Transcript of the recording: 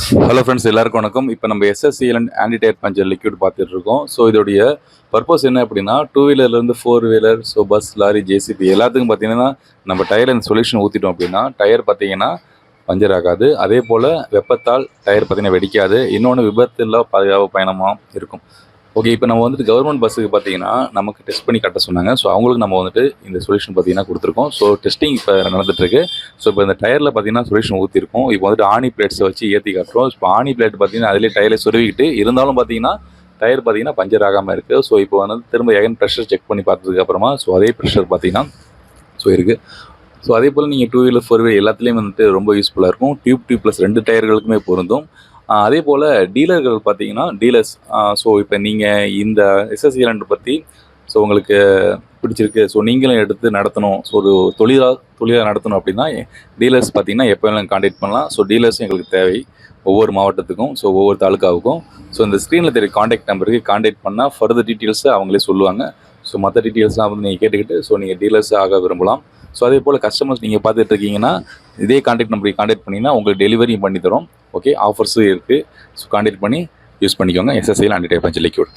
Hello friends எல்லாருக்கும் வணக்கம். இப்போ நம்ம எஸ்எஸ்சிஎல் அண்ட் பஞ்சர் லிக்யூட் பார்த்துட்டு இருக்கோம் ஸோ இதோடைய பர்பஸ் என்ன அப்படின்னா two வீலர்லேருந்து four wheeler so bus lorry JCB எல்லாத்துக்கும் பார்த்தீங்கன்னா நம்ம டயர் இந்த சொல்யூஷன் ஊற்றிட்டோம் அப்படின்னா டயர் பார்த்தீங்கன்னா பஞ்சர் ஆகாது அதே போல் வெப்பத்தால் டயர் பார்த்திங்கன்னா வெடிக்காது. இன்னொன்று விபத்தில் பாதுகாப்பு பயணமாக இருக்கும். ஓகே இப்போ நம்ம வந்துட்டு கவர்மெண்ட் பஸ்ஸுக்கு பார்த்தீங்கன்னா நமக்கு டெஸ்ட் பண்ணி கட்ட சொன்னாங்க. ஸோ அவங்களுக்கு நம்ம வந்துட்டு இந்த சொல்யூஷன் பார்த்தீங்கன்னா கொடுத்துருக்கோம். ஸோ டெஸ்டிங் இப்போ நடந்துட்டுருக்கு. ஸோ இப்போ இந்த டயரில் பார்த்தீங்கன்னா சொல்யூஷன் ஊற்றிருக்கோம் இப்போ வந்துட்டு ஆணி பிளேட்ஸை வச்சு ஏற்றி காட்டுறோம். இப்போ ஆணி பிளேட் பார்த்தீங்கன்னா அதிலே டயரில் சொருவிக்கிட்டு இருந்தாலும் பார்த்தீங்கன்னா டயர் பார்த்தீங்கன்னா பஞ்சர் ஆகாமல் இருக்குது ஸோ இப்போ வந்து திரும்ப எகன் ப்ரெஷர் செக் பண்ணி பார்த்ததுக்கு அப்புறமா ஸோ அதே ப்ரெஷர் பார்த்தீங்கன்னா ஸோ இருக்குது ஸோ அதே போல் நீங்கள் டூ வீலர் ஃபோர் வீலர் எல்லாத்துலேயும் வந்துட்டு ரொம்ப யூஸ்ஃபுல்லாக இருக்கும். டியூப் டியூப் ப்ளஸ் ரெண்டு டயர்களுக்குமே பொருந்தும். அதே போல் டீலர்கள் பார்த்தீங்கன்னா டீலர்ஸ் ஸோ இப்போ நீங்கள் இந்த எஸ்எஸ்சி லேண்ட் பற்றி ஸோ உங்களுக்கு பிடிச்சிருக்கு. ஸோ நீங்களும் எடுத்து நடத்தணும். ஸோ ஒரு தொழிலாக தொழிலாக நடத்தணும் அப்படின்னா டீலர்ஸ் பார்த்தீங்கன்னா எப்போ வேணாலும் காண்டாக்ட் பண்ணலாம். ஸோ டீலர்ஸும் எங்களுக்கு தேவை ஒவ்வொரு மாவட்டத்துக்கும் ஸோ ஒவ்வொரு தாலுக்காவுக்கும் ஸோ இந்த ஸ்க்ரீனில் தெரிய காண்டாக்ட் நம்பருக்கு காண்டாக்ட் பண்ணால் ஃபர்தர் டீட்டெயில்ஸை அவங்களே சொல்லுவாங்க. ஸோ மற்ற டீட்டெயில்ஸ்லாம் வந்து நீங்கள் கேட்டுக்கிட்டு ஸோ நீங்கள் டீலர்ஸ் ஆக விரும்பலாம். ஸோ அதே போல் கஸ்டமர்ஸ் நீங்கள் பார்த்துட்டு இருக்கீங்கன்னா இதே காண்டாக்ட் நம்பருக்கு காண்டாக்ட் பண்ணிங்கன்னா உங்களுக்கு டெலிவரியும் பண்ணி தரோம். ஓகே ஆஃபர்ஸும் இருக்குது ஸோ காண்டாக்ட் பண்ணி யூஸ் பண்ணிக்கோங்க. எஸ்எஸ்ஐயில் ஹண்ட்ரட் பஞ்சு லிக்யூட்